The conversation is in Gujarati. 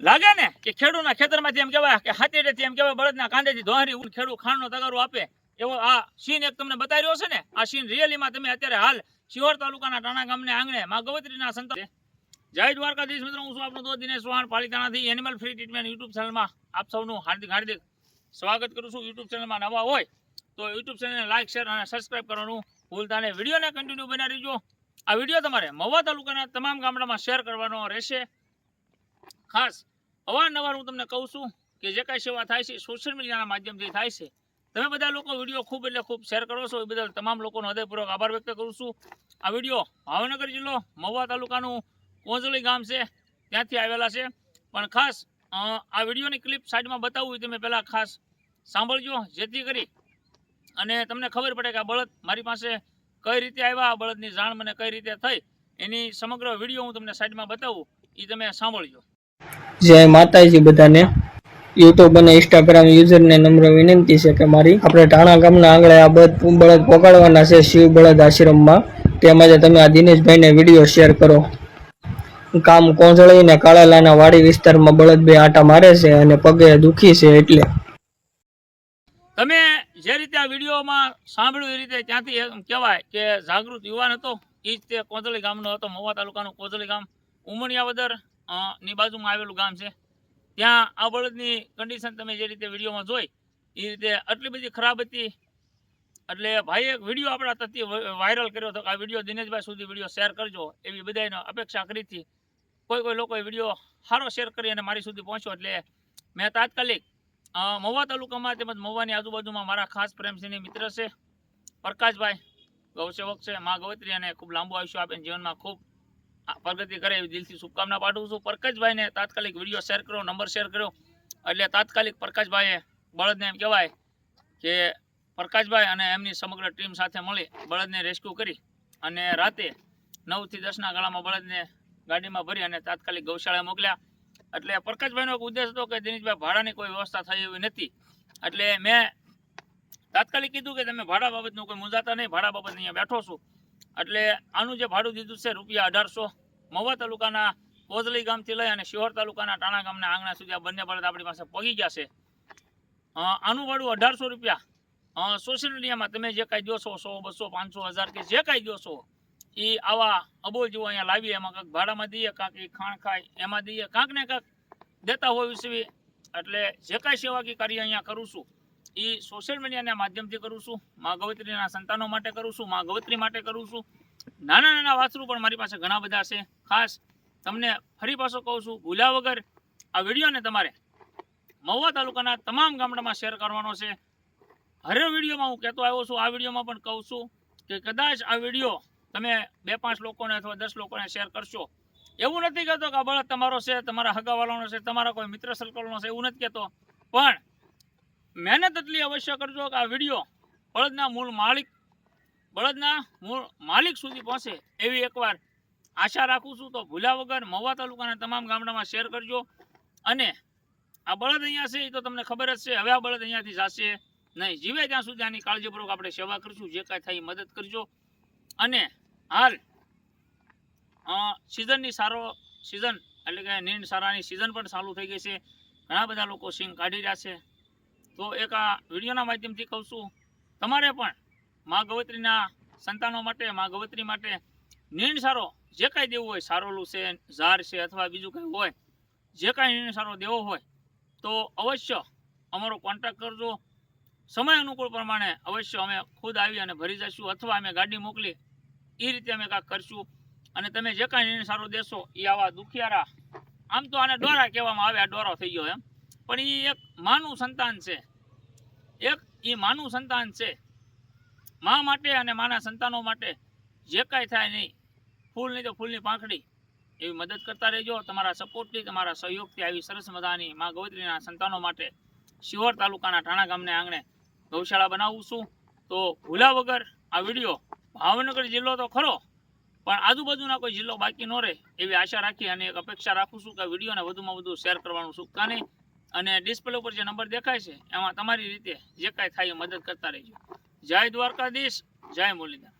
લાગે ને કે ખેડૂતના ખેતરમાંથી એમ કહેવાય કે હાથેડેથી એમ કહેવાય, બળદના કાંડેથી ધોહરી ઉડ ખેડૂત ખાંડનો તગારો આપે. એવો આ સીન એક તમને બતાવી રહ્યો છે ને? આ સીન રિયલીમાં તમે અત્યારે હાલ શિહોર તાલુકાના ટાણા ગામને આંગણે માં ગવત્રીના સંત જય દ્વારકાધીશ મિત્રો, હું છું આપણો દોસ્ત દિનેશ ચૌહાણ, પાલિતાણાથી એનિમલ ફ્રી ટ્રીટમેન્ટ યુટ્યુબ ચેનલમાં આપ સૌનું હાર્દિક હાર્દિક સ્વાગત કરું છું. યુટ્યુબ ચેનલમાં નવા હોય તો યુટ્યુબ ચેનલને લાઇક શેર અને સબસ્ક્રાઇબ કરવાનું ભૂલતા નહીં. વિડીયોને કન્ટિન્યુ બનાવી દેજો. આ વીડિયો તમારે મહુવા તાલુકાના તમામ ગામડામાં શેર કરવાનો રહેશે. ખાસ અવારનવાર હું તમને કહું છું કે જે કાંઈ સેવા થાય છે સોશિયલ મીડિયાના માધ્યમથી થાય છે. તમે બધા લોકો વીડિયો ખૂબ એટલે ખૂબ શેર કરો છો. એ બદલ તમામ લોકોનો હૃદયપૂર્વક આભાર વ્યક્ત કરું છું. આ વીડિયો ભાવનગર જિલ્લો મહુવા તાલુકાનું કોંજલી ગામ છે. ત્યાંથી આવેલા છે. પણ ખાસ આ વિડીયોની ક્લિપ સાઈડમાં બતાવવું તમે પહેલાં ખાસ સાંભળજો, જેથી કરી અને તમને ખબર પડે કે આ બળદ મારી પાસે કઈ રીતે આવ્યા, આ બળદની જાણ મને કઈ રીતે થઈ, એની સમગ્ર વીડિયો હું તમને સાઈડમાં બતાવું એ તમે સાંભળજો. જય માતાજી બધાને. યુટ્યુબ અને ઇન્સ્ટાગ્રામ યુઝરને નમ્ર વિનંતી છે કે મારી આપણે ટાણા ગામના આંગળે આ બધ બળદ પકડવાના છે શિવ બળદ આશ્રમમાં. તેમજ તમે આ દિનેશભાઈને વીડિયો શેર કરો. કામ કોંઝળીને કાળાલાના વાડી વિસ્તારમાં બળદ આટા મારે છે અને પગે દુખી છે એટલે. તમે જે રીતે આ વિડીયોમાં સાંભળ્યું એ રીતે ત્યાંથી કહેવાય કે જાગૃત યુવાન હતો. એ જ તે કોંઝળી ગામનો હતો, મહુવા તાલુકાનું કોંઝળી ગામ. ઉમણિયાવદર ની બાજુમાં આવેલું ગામ છે. ત્યાં આ બળદની કન્ડિશન તમે જે રીતે વિડીયોમાં જોઈ, એ રીતે આટલી બધી ખરાબ હતી. એટલે ભાઈ એક વીડિયો આપણા તરફથી વાયરલ કર્યો હતો આ વીડિયો દિનેશભાઈ સુધી વીડિયો શેર કરજો, એવી બધાને અપેક્ષા કરી હતી. કોઈ કોઈ લોકોએ વીડિયો સારો શેર કરી અને મારી સુધી પહોંચ્યો. એટલે મેં તાત્કાલિક મહુવા તાલુકામાં તેમજ મહુવાની આજુબાજુમાં મારા ખાસ પ્રેમસિંહની મિત્ર છે, પ્રકાશભાઈ, ગૌસેવક છે, મા ગવત્રી અને ખૂબ લાંબુ આયુષ્ય આપે જીવનમાં ખૂબ પ્રગતિ કરે એવી દિલથી શુભકામના પાઠવું છું. પ્રકાશભાઈને તાત્કાલિક વીડિયો શેર કર્યો, નંબર શેર કર્યો. એટલે તાત્કાલિક પ્રકાશભાઈએ બળદને એમ કહેવાય કે પ્રકાશભાઈ અને એમની સમગ્ર ટીમ સાથે મળી બળદને રેસ્ક્યુ કરી અને રાતે નવથી દસના ગાળામાં બળદને ગાડીમાં ભરી અને તાત્કાલિક ગૌશાળા મોકલ્યા. એટલે પ્રકાશભાઈનો એક ઉદ્દેશ હતો કે દિનેશભાઈ ભાડાની કોઈ વ્યવસ્થા થઈ એવી નથી. એટલે મેં તાત્કાલિક કીધું કે તમે ભાડા બાબતનું કોઈ મૂંઝાતા નહીં, ભાડા બાબત અહીંયા બેઠો છું. એટલે આનું જે ભાડું દીધું છે રૂપિયા અઢારસો મહુવા તાલુકાના કોઝલી ગામથી લઈ અને શિહોર તાલુકાના ટાણા ગામના આંગણા સુધી આ બંને બળદ આપણી પાસે પહોંચી અ, આનું ભાડું અઢારસો રૂપિયા. સોશિયલ મીડિયામાં તમે જે કાંઈ દો છો સો બસો પાંચસો હજાર કે જે કાંઈ દો છો એ આવા અબોલ જેવો અહીંયા લાવીએ એમાં કાંઈક ભાડામાં દઈએ કાંક એ ખાણ ખાય એમાં દઈએ કાંક ને કાંક દેતા હોય વિશે એટલે જે કાંઈ સેવાકી કાર્ય અહીંયા કરું છું એ સોશિયલ મીડિયાના માધ્યમથી કરું છું. મા ગવત્રીના સંતાનો માટે કરું છું, મા ગવત્રી માટે કરું છું. નાના નાના વાસરું પણ મારી પાસે ઘણા બધા છે. ખાસ તમને ફરી પાછો કહું છું, ભૂલ્યા વગર આ વિડીયોને તમારે મહુવા તાલુકાના તમામ ગામડામાં શેર કરવાનો છે. હરે વિડીયોમાં હું કહેતો આવ્યો છું, આ વિડીયોમાં પણ કહું છું કે કદાચ આ વીડિયો તમે બે પાંચ લોકોને અથવા દસ લોકોને શેર કરશો. એવું નથી કહેતો કે આ બળદ તમારો છે, તમારા હગાવાળાનો છે, તમારા કોઈ મિત્ર સર્કલનો છે, એવું નથી કહેતો. પણ મહેનત એટલી અવશ્ય કરજો કે આ વીડિયો બળદના મૂળ માલિક, બળદના મૂળ માલિક સુધી પહોંચે એવી એકવાર આશા રાખું છું. તો ભૂલ્યા વગર મહુવા તાલુકાના તમામ ગામડામાં શેર કરજો. અને આ બળદ અહીંયા છે એ તો તમને ખબર જ છે. હવે આ બળદ અહીંયાથી જશે નહીં. જીવે ત્યાં સુધી આની કાળજીપૂર્વક આપણે સેવા કરીશું. જે કાંઈ થાય મદદ કરજો. અને હાલ સિઝનની સારો સિઝન એટલે કે નીંદ સારાની સિઝન પણ ચાલુ થઈ ગઈ છે. ઘણા બધા લોકો સિંગ કાઢી રહ્યા છે. તો એક આ વિડીયોના માધ્યમથી કહું છું, તમારે પણ મા ગવત્રીના સંતાનો માટે, મા ગવત્રી માટે નિર્ણ સારો જે કાંઈ દેવું હોય, સારોલું છે ઝાર છે અથવા બીજું કંઈ હોય, જે કાંઈ નીંદ સારો દેવો હોય, તો અવશ્ય અમારો કોન્ટેક કરજો. સમય અનુકૂળ પ્રમાણે અવશ્ય અમે ખુદ આવી અને ભરી જઈશું અથવા અમે ગાડી મોકલી એ રીતે અમે કાંઈક કરશું. અને તમે જે કાંઈ નિર્ણય સારો દેશો એ આવા દુખિયારા, આમ તો આને ડોરા કહેવામાં આવે, આ ડોરો થઈ ગયો એમ. પણ એ એક માનું સંતાન છે. એક એ માનું સંતાન છે. મા માટે અને માના સંતાનો માટે જે કાંઈ થાય નહીં, ફૂલ નહીં તો ફૂલની પાંખડી. એવી મદદ કરતા રહેજો. તમારા સપોર્ટથી, તમારા સહયોગથી આવી સરસ મજાની મા ગૌત્રીના સંતાનો માટે શિહોર તાલુકાના ટાણા ગામને આંગણે ગૌશાળા બનાવું છું. તો ભૂલા વગર આ વીડિયો ભાવનગર જિલ્લો તો ખરો, પણ આજુબાજુના કોઈ જિલ્લો બાકી ન રહે એવી આશા રાખી અને એક અપેક્ષા રાખું છું કે વિડીયોને વધુમાં વધુ શેર કરવાનું ચૂકતા નહીં. અને ડિસ્પ્લે ઉપર જે નંબર દેખાય છે, એમાં તમારી રીતે જે કાંઈ થાય એ મદદ કરતા રહેજો. જય દ્વારકાધીશ, જય મુરલીધર.